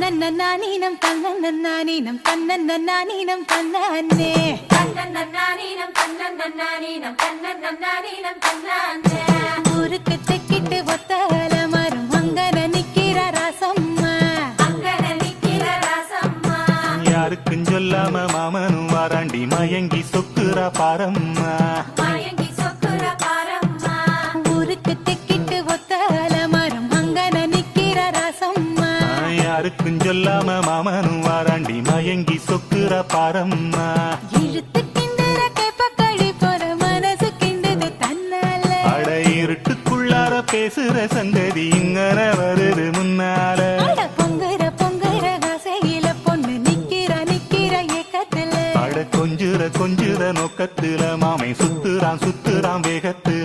தன்னன்னீனம் தன்னன்னீனம் தன்னன்னீனம் தன்னே தன்னன்னானீனம் தன்னன்னானீனம் தன்னன்னானீனம் தன்னானே ஊருக்கு தெக்கிட்டு ஒத்தல மரம் அங்கன நிக்கிற ராசம்மா. அங்கன நிக்கிற ராசம்மா. யாருக்கும் சொல்லாம மாமனும் வாராண்டி மயங்கி சொக்குறா பாரம்மா. மயங்கி சொக்குற பாரம்மா. ஊருக்கு தெக்கிட்டு ஒத்தல மரம் அங்கன நிக்கிற ராசம்மா. யாருக்கும் சொல்லாம மாமனும் வாராண்டி மயங்கி சொக்குறா பாரம்மா. இருட்டுக்குள்ளார பேசுற சந்ததி இங்கன வருது முன்னால. பொங்குற பொங்குற ஆசையில பொண்ணு நிக்கிற நிக்கிற ஏக்கத்துல. அட கொஞ்சுற கொஞ்சுற நோக்கத்துல மாமை சுத்துறான் சுத்துறான் வேகத்துல